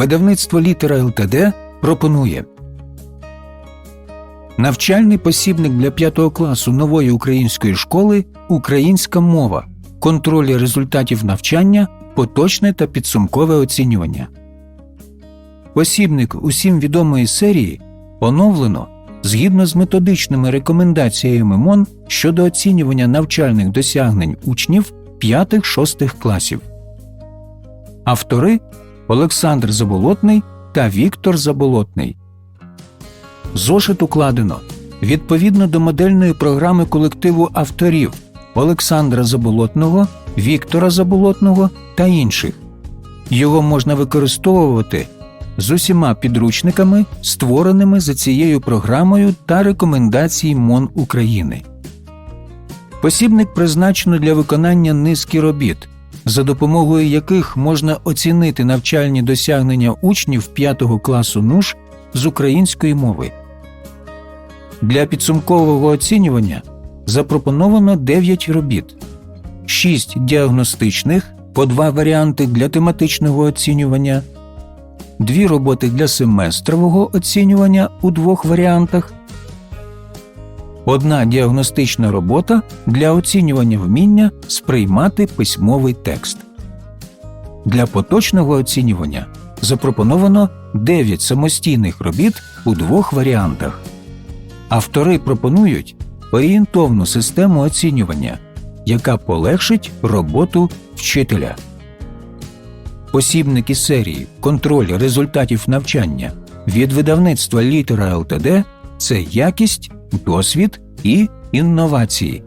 Видавництво Літера ЛТД пропонує Навчальний посібник для 5 класу нової української школи Українська мова. Контроль результатів навчання, поточне та підсумкове оцінювання. Посібник усім відомої серії оновлено згідно з методичними рекомендаціями МОН щодо оцінювання навчальних досягнень учнів 5-6 класів. Автори Олександр Заболотний та Віктор Заболотний. Зошит укладено відповідно до модельної програми колективу авторів Олександра Заболотного, Віктора Заболотного та інших. Його можна використовувати з усіма підручниками, створеними за цією програмою та рекомендацій МОН України. Посібник призначено для виконання низки робіт, за допомогою яких можна оцінити навчальні досягнення учнів 5 класу НУШ з української мови. Для підсумкового оцінювання запропоновано 9 робіт, 6 діагностичних по 2 варіанти для тематичного оцінювання, 2 роботи для семестрового оцінювання у двох варіантах, одна діагностична робота для оцінювання вміння сприймати письмовий текст. Для поточного оцінювання запропоновано 9 самостійних робіт у двох варіантах. Автори пропонують орієнтовну систему оцінювання, яка полегшить роботу вчителя. Посібники серії Контроль результатів навчання від видавництва Літера ЛТД це якість, досвід і інновації.